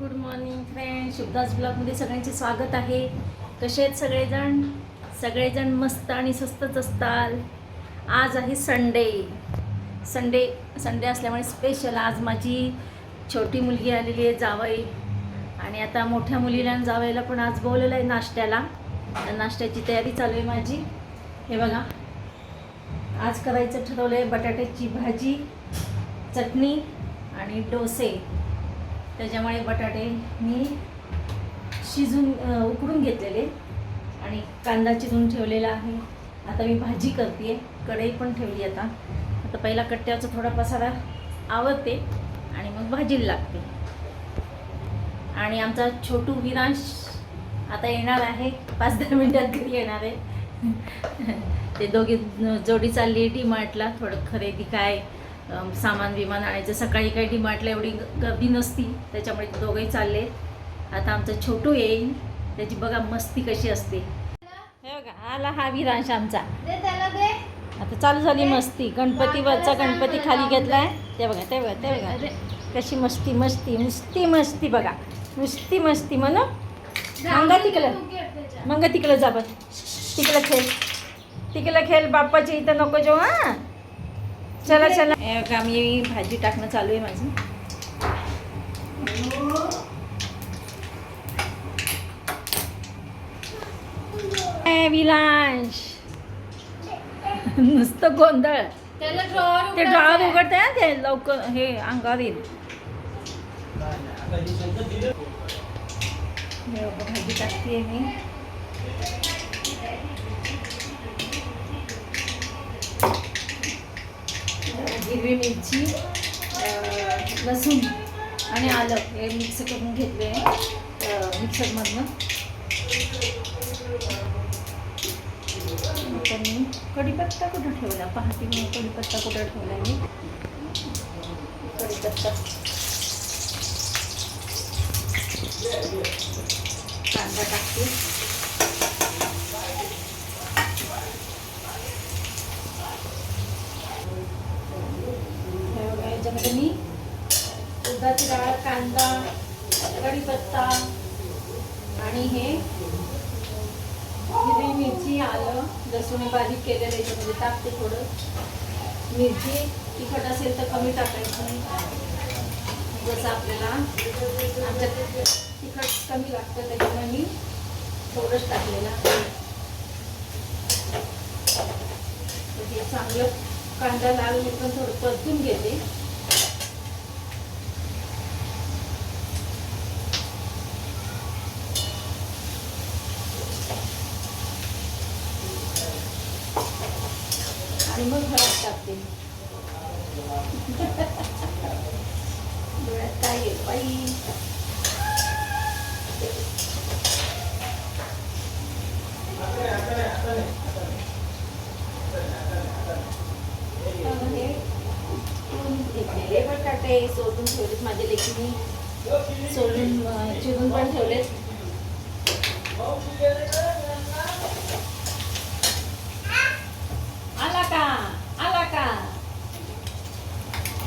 Good morning friend शुभदास ब्लॉगमध्ये सगळ्यांचे स्वागत आहे. कसे आहेत सगळेजण? सगळेजण मस्त आणि स्वस्तच असताल. आज आहे संडे संडे संडे असल्यामुळे स्पेशल आज माझी छोटी मुलगी आलेली आहे जावई. आणि आता मोठ्या मुलीला आणि जावईला पण आज बोलवलं आहे नाश्त्याला. तर नाश्त्याची तयारी चालू आहे माझी. हे बघा. आज करायचं ठरवलं आहे बटाट्याची भाजी चटणी आणि डोसे. त्याच्यामुळे बटाटे मी शिजून उकडून घेतलेले आणि कांदा चिरून ठेवलेला आहे. आता मी भाजी करते कढई पण ठेवली आता. आता पहिला कट्ट्याचा थोडा पसारा आवडते आणि मग भाजीला लागते. आणि आमचा छोटू विरांश आता येणार आहे. पाच दहा मिनटात घरी येणार आहे. ते दोघे जोडी चालली आहे डी मार्टला थोडं खरेदी काय सामान विमान आणायचं. सकाळी काही डी मार्टला एवढी गर्दी नसती. त्याच्यामुळे दोघंही चालले. आता आमचा छोटू येईल त्याची बघा मस्ती कशी असते. हे बघा आला हा विरांश आमचा. दे त्याला दे. आता चालू झाली मस्ती. गणपतीवरचा गणपती खाली घेतलाय. ते बघा ते बघा ते बघा. कशी मस्ती मस्ती नुसती मस्ती बघा. नुसती मस्ती म्हण मंगा तिकडं. मंगा तिकडं जा बस तिकडं खेळ. तिकडं खेळ बाप्पाच्या इथं नको जाऊ हा. चला चला. हे मी भाजी टाकणं चालू आहे माझी. ए, विलांश. नुसतं गोंधळ. ते ड्रॉवर उघडते ना ते लवकर हे अंगावर येईल. हे भाजी टाकते मी. हिरवी मिरची लसूण आणि आलं हे मिक्स करून घेतले मिक्सरमधनं. आता मी कढीपत्ता कुठं ठेवला? पाहते मी कढीपत्ता कुठं ठेवला मी कढीपत्ता. कांदा टाकते. याच्यामध्ये मी उडदाची डाळ कांदा कढीपत्ता आणि हे हिरवी मिरची आलं लसूण बारीक केलेलं याच्यामध्ये टाकते थोडं. मिरची तिखट असेल तर कमी टाकायची. जसं आपल्याला तिखट कमी लागतं त्याच्यामुळे मी थोडंच टाकलेलं हे चांगलं कांदा लाल मी पण थोडं परतून घेते आणि मग घरात टाकते डोळ्यात काय आहे बाई तर हे चिरून घेतलेले बटाटे सोडून ठेवलेत माझ्या लेकीने सोडून अं, चिरून पण ठेवलेत आला का आला का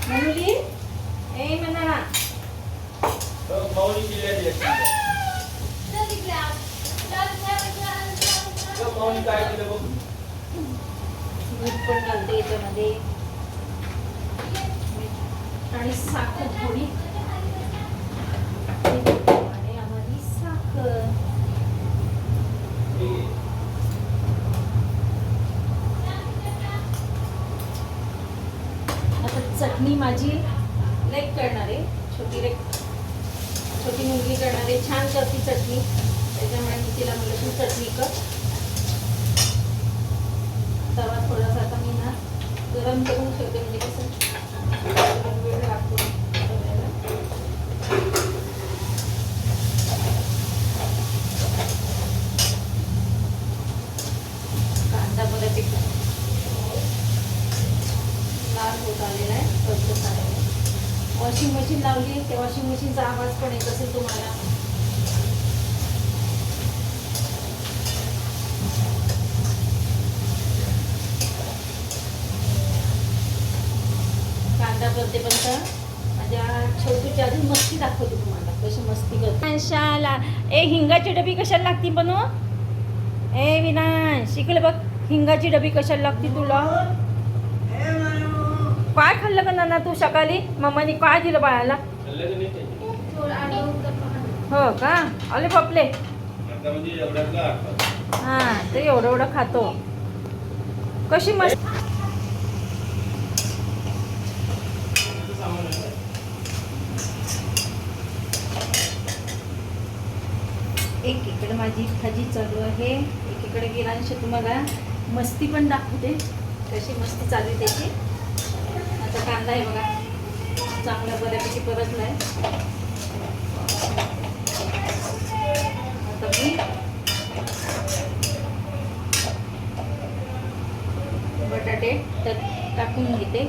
मनुली ए मनाला चल दूध पण घालते याच्यामध्ये आणि साखर थोडी आणि आम्हाला साखर आता चटणी माझी लेक करणार आहे छोटी लेक छोटी मुलगी करणार आहे छान करती चटणी. त्याच्यामुळे मी तिला म्हणलं तू चटणी कर. तवा थोडासा आता मी ना गरम करून ठेवते म्हणजे कसं वेळ लागतो करायला. कांदा बऱ्यापैकी लाल होत आलेला आहे परतत आलेला आहे वॉशिंग मशीन लावली त्या मशीनचा आवाज पण येत असेल तुम्हाला. कांदा परतेपर्यंत माझ्या छोटूची अजून मस्ती दाखवते तुम्हाला. कशी मस्ती करते. शाला ए हिंगाची डबी कशाला लागती बनू? ए विनाश. शिकले बघ हिंगाची डबी कशाला लागती तुला? काय खाल्लं का नाना तू सकाळी? मम्माने काय दिलं बाळाला. हो का? अले पपले. म्हणजे. हा ते एवढं एवढं खातो. कशी मस्त एकीकडे माझी भाजी चालू आहे. एकीकडे गिरांश तुम्हाला मस्ती पण दाखवते. कशी मस्ती चालू आहे त्याची. आता कांदा आहे बघा. चांगला बऱ्यापैकी परतला आहे आता मी बटाटे त्यात टाकून घेते.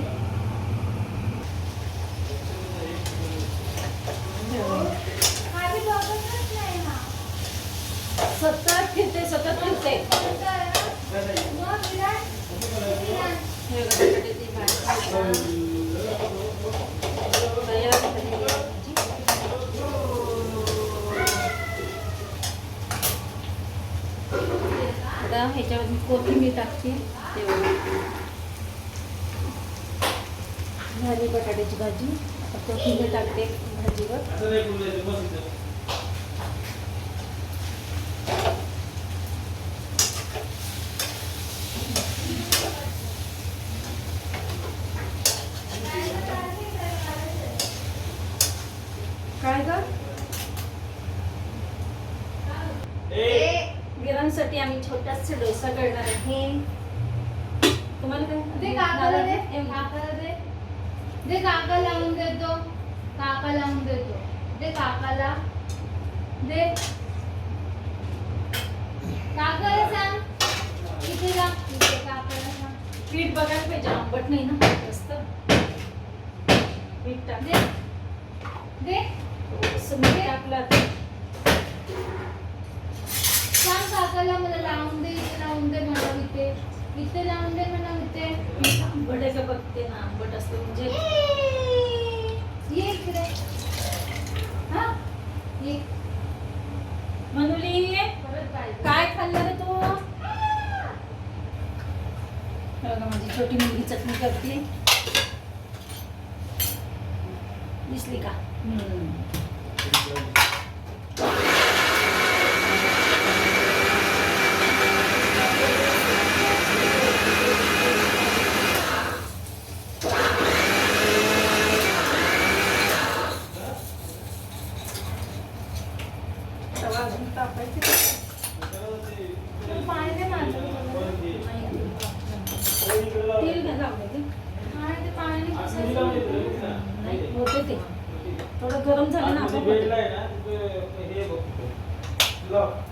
सतत फिरते सतत फिरते. आता ह्याच्यावर कोथिंबीर टाकते तेवढी. झाली बटाट्याची भाजी. आता कोथिंबीर टाकते भाजीवर. गिरांसाठी आम्ही छोटासा डोसा करणार आहे. काकाला दे. एम- काकाला दे. दे काका लावून देतो. काका लावून देतो. दे काकाला. दे. काकाला सांग. इथे जा. इथे काकाला सांग. पीठ बघायला पाहिजे. आंबट नाही ना. जास्त पीठ टाक दे दे थोडंसं मीठ टाकलं आता. सांग काकाला मला लावून दे इथे लावून दे मला इथे लावून दे मला इथे. पीठ आंबट आहे का बघते ना आंबट असतं म्हणजे ये इकडे. हा ये. मनुली काय? खाल्लं रे तू? माझी छोटी मुलगी चटणी करते. दिसली का तवा अजून तापायचं का? पाणी दे माझं नाही, तेल घ्या लावलं ते आणि ते पाणी असं मी लावून देतो, बघ ना. नाही होते ते थोडं गरम झालं ना आतमध्ये आपोआप होते. बेडला आहे ना, तिथे हे बघ तिथे.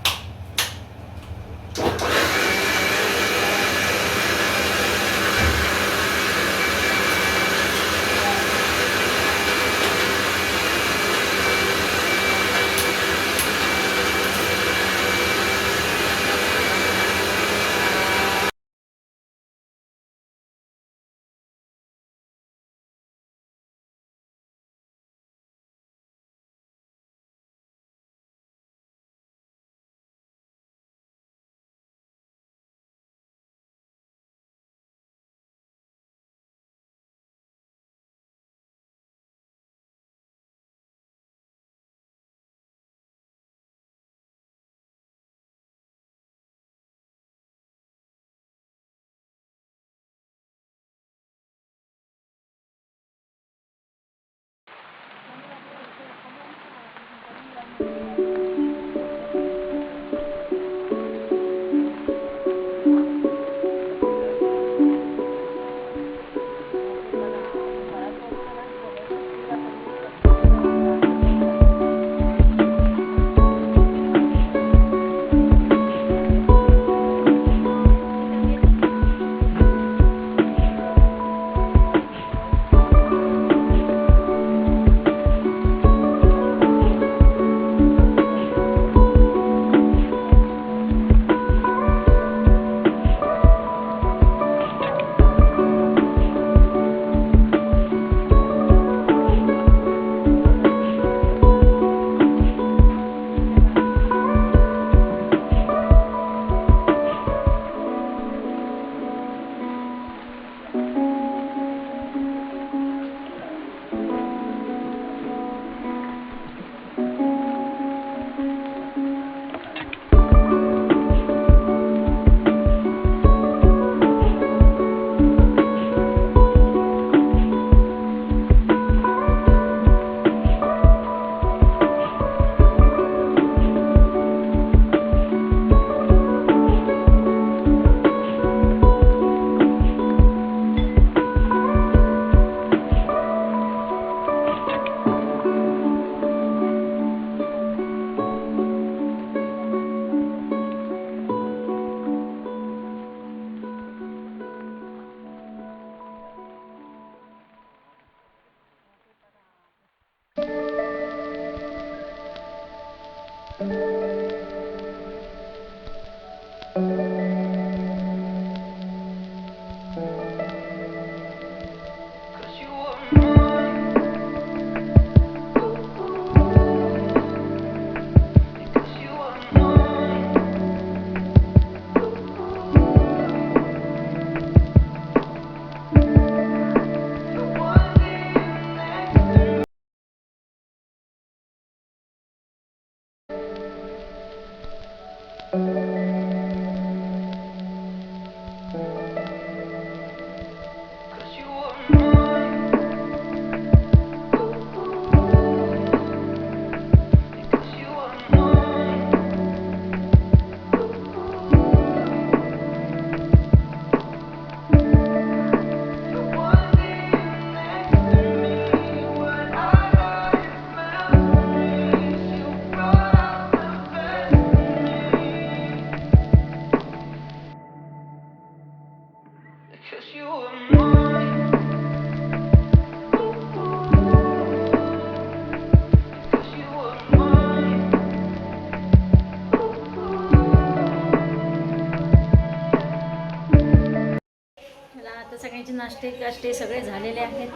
नाश्ते काष्टे सगळे झालेले आहेत.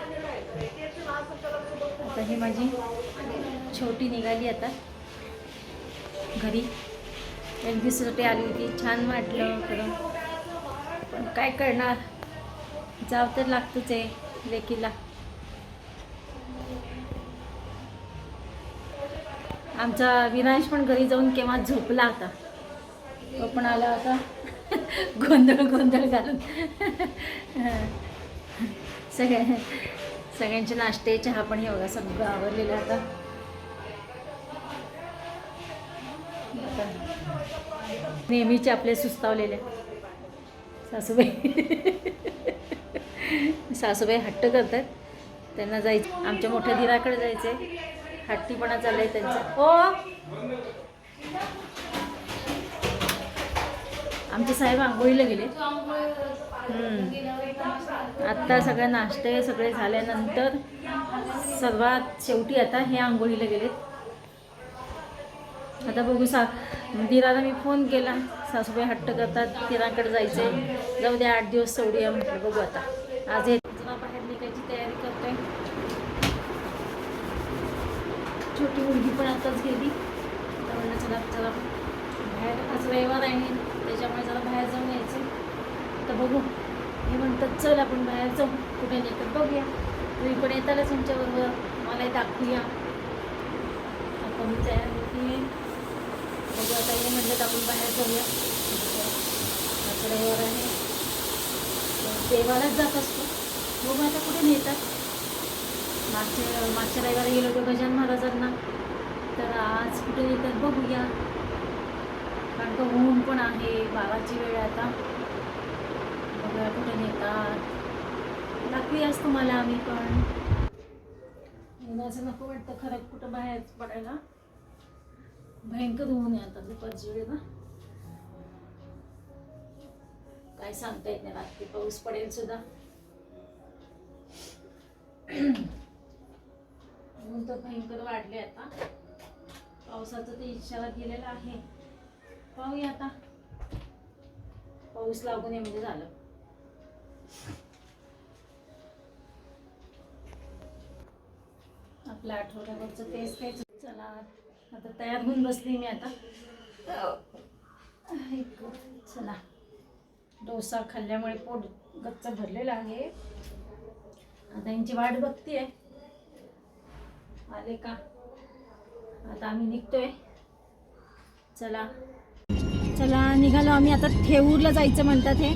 आता ही माझी छोटी निघाली आता. घरी. एक दिवसासाठी आली होती. छान वाटलं खरं. पण काय करणार? जाव तर लागतंच आहे लेकीला. आमचा विनाश पण घरी जाऊन केव्हा झोपला होता तो पण आला होता. गोंधळ गोंधळ घालून. सगळ्या सगळ्यांचे नाश्ते चहा पण हे बघा सगळं आवरलेलं आहे आता. नेहमीचे आपले सुस्तावलेले. सासूबाई. सासूबाई हट्ट करतात. त्यांना जायचं. आमच्या मोठ्या दिराकडे जायचंय. हट्टीपणा चाललाय त्यांचा. हो आमचे साहेब आंघोळीला गेले. आत्ता सगळे नाश्ते सगळे झाल्यानंतर सर्वात शेवटी आता हे आंघोळीला गेलेत. आता बघू सा दिराला मी फोन केला. सासूबाई हट्ट करतात दिराकडे जायचंय. जाऊ द्या आठ दिवस सोडूया म्हटलं बघू आता. आज हे बाहेर निघायची तयारी करतोय. छोटी मुलगी पण आताच गेली. चला चला. बाहेर आज रविवार आहे. त्याच्यामुळे जरा बाहेर जाऊन यायचं. तर बघू. हे म्हणतात चल आपण बाहेर जाऊ. कुठे नाही तर बघूया. तुम्ही पण येतालच तुमच्याबरोबर. मलाही दाखवूया आपण मी तयार होती बघू आता हे म्हणतात आपण बाहेर जाऊया. आज रविवार आहे. देवालाच जात असतो. हो, बघू आता कुठे नेतात? मागच्या मागच्या रविवारी गेलो होतो गजान महाराजांना. तर आज कुठे नेतात? बघूया. कारण ऊन पण आहे बाराची वेळ आता. बघा कुठे नेतात. दाखवूयाच तुम्हाला आम्ही पण. असं नको वाटतं खरं कुठं बाहेर पडायला. भयंकर ऊन आहे आता दुपारची वेळ ना. काय सांगता येत नाही रात्री पाऊस पडेल सुद्धा. ऊन तर भयंकर वाढले आता. पावसाचा ते इशारा दिलेला आहे. पाहूया आता. पाऊस लागू नये म्हणजे झालं. आपल्या आठवड्यावरचं तेच तेच. चला आता तयार होऊन बसली मी आता. चला. डोसा खाल्ल्यामुळे पोट गच्च भरलेलं आहे. आता यांची वाट बघतीये. आले का? आता आम्ही निघतोय. चला. चला निघालो आम्ही. आता थेऊरला जायचं म्हणतात हे.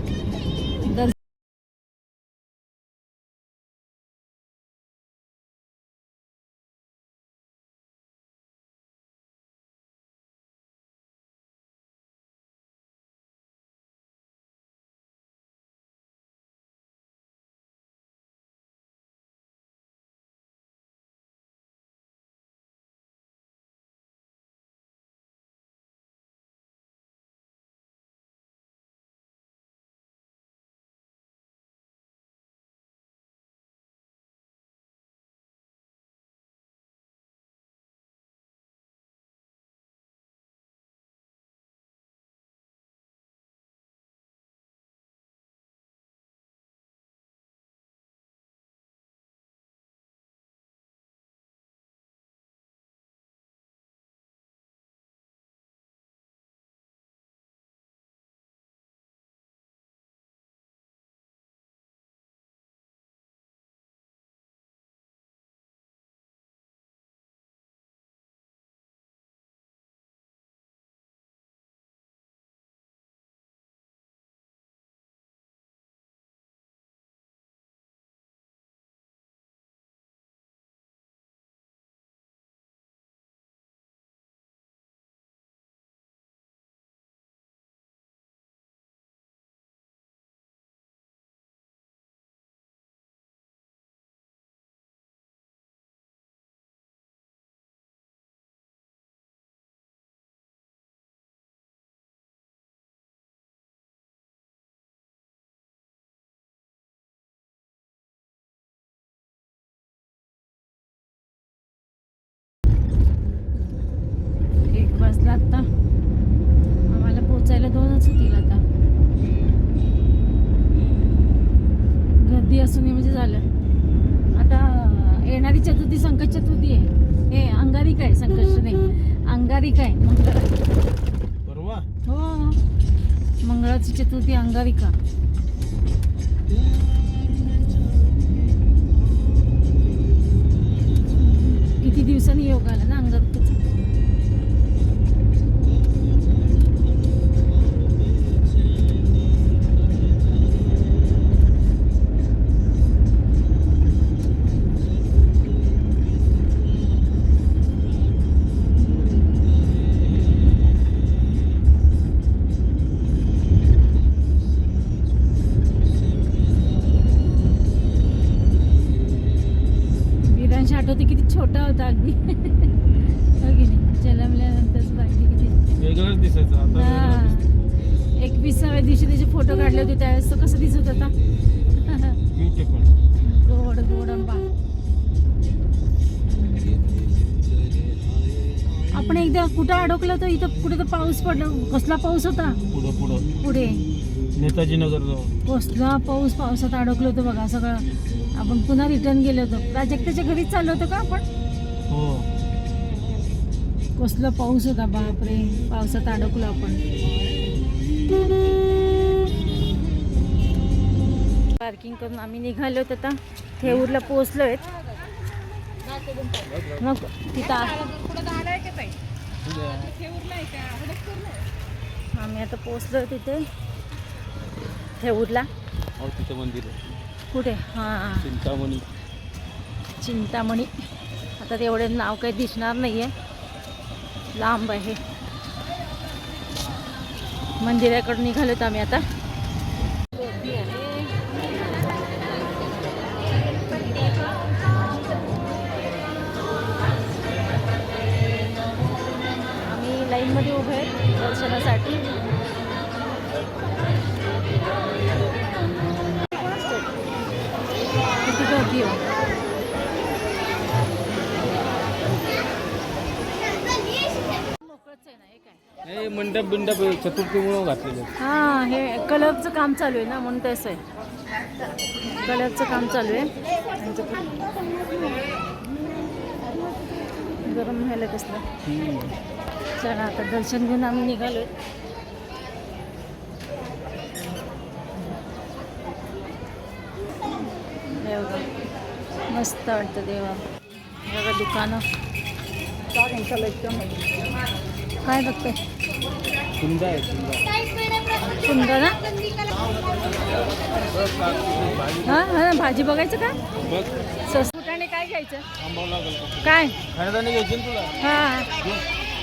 अंगारिका आहे मंगळ परवा? हो. मंगळाची चतुर्थी अंगारिका कुठं अडकलो तर इथं कुठे तर पाऊस पडला. कसला पाऊस होता? पुढं पुढं. पुढे. नेताजी नगर जवळ कसला पाऊस पावसात अडकलो होतो बघा. सगळं आपण पुन्हा रिटर्न गेलो होतो. प्राजक्ताच्या घरीच चाललो होतो का आपण? हो. कसला पाऊस होता बापरे. पावसात अडकलो आपण. पार्किंग करून आम्ही निघालो होतो आता. थेऊरला पोहोचलो आहेत मग तिथं आम्ही आता पोहोचलो तिथे. थेऊरला हो तिथं मंदिर कुठे? हां. चिंतामणी. चिंतामणी. आता तेवढे नाव काही दिसणार नाही आहे लांब आहे. मंदिराकडून निघालोत आम्ही आता. हे मंडप बिंडप चतुर्थीमुळं घातलेलं हा हे कलरचं काम चालू आहे ना म्हणून तसं आहे. कलरचं काम चालू आहे. त्यांचं पण. गरम व्हायला कसलं? चला आता दर्शन घेऊन आम्ही निघालोय. बघा. मस्त वाटतं देवा. हे बघा दुकानं. काय बघते सुंदर आहे सुंदर सुंदर ना? हा हा भाजी बघायचं का? बघ. स्वस्त फुटाणे काय? घ्यायचं. काय हा.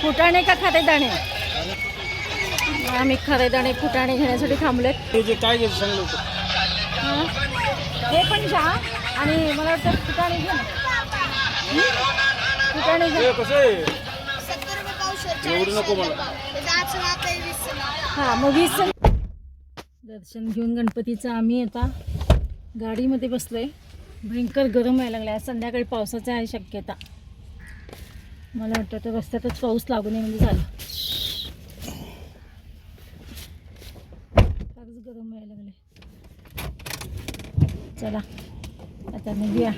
फुटाणे का खाते दाणे आम्ही खरे दाणे फुटाणे घेण्यासाठी थांबलोय. ते जे काय घ्यायचं हा. पण घ्या. आणि मला वाटतं फुटाणे घ्या? फुटाणे घ्या. हे कसं एवढं नको मला. हा मग वीस दर्शन घेऊन गणपतीचं आम्ही आता गाडीमध्ये बसलोय. भयंकर गरम व्हायला लागलाय. आज संध्याकाळी पावसाचा आहे शक्यता. मला वाटतं तर रस्त्यातच पाऊस लागू नये म्हणजे झालं. फारच गरम व्हायला लागले चला आता निघूया.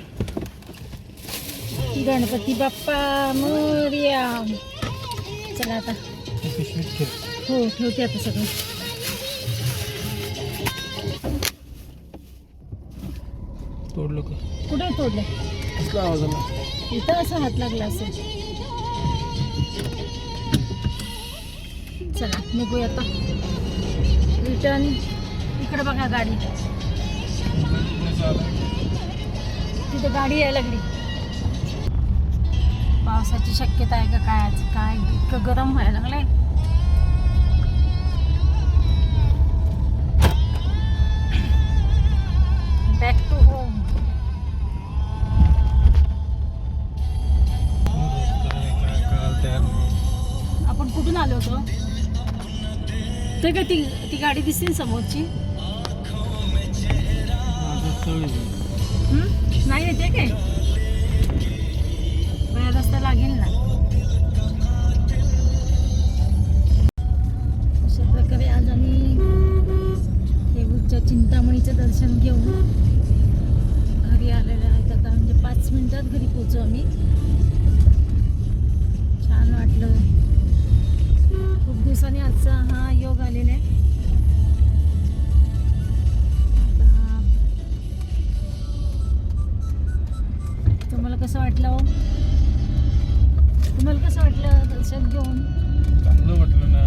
गणपती बाप्पा मोर्या. चला आता. हो ठेवते आता सगळं. तोडलं का? कुठे तोडलं? कसला आवाज आला. इथं असा हात लागला असेल. चला निघूया आता. रिटर्न इकडे बघा गाडी. तिथे गाडी यायला लागली. पावसाची शक्यता आहे का काय? आज काय इतकं गरम व्हायला लागलंय. ते का ती ती गाडी दिसते समोरची? नाही येते काय? माझ्या रस्ता लागेल ना. अशा प्रकारे आज आम्ही देऊच्या चिंतामणीचं दर्शन घेऊन घरी आलेलं आहेत. आता म्हणजे पाच मिनिटात घरी पोहोचू आम्ही. छान वाटलं. निमित्ताने आजचा हा योग आलेला आहे. तुम्हाला कसं वाटलं हो? तुम्हाला कसं वाटलं दर्शन घेऊन? चांगलं वाटलं ना.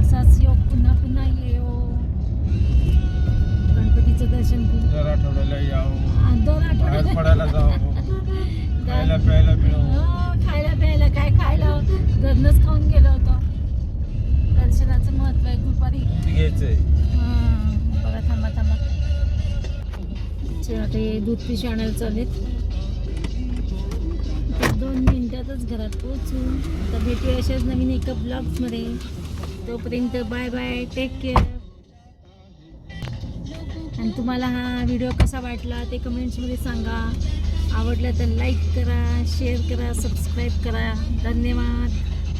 असाच योग पुन्हा पुन्हा येऊ गणपतीचं दर्शन घेऊन दर आठवड्याला यावं आ, दोन बाहेर आठवडे पडायला जावं खायला प्यायला मिळावं हो, खायला प्यायला काय खायला घरनंच खाऊन गेलो होतो. दर्शनाचं महत्त्व आहे दुपारी हां, बघा थांबा थांबा. ते दूध पिशवी आणायला चालेत दोन मिनिटातच घरात पोहोचू. आता भेटूया अशाच नवीन एका ब्लॉग्समध्ये तोपर्यंत बाय बाय टेक केअर आणि तुम्हाला हा व्हिडिओ कसा वाटला ते कमेंट्समध्ये सांगा. आवडला तर लाईक करा शेअर करा सबस्क्राईब करा. धन्यवाद.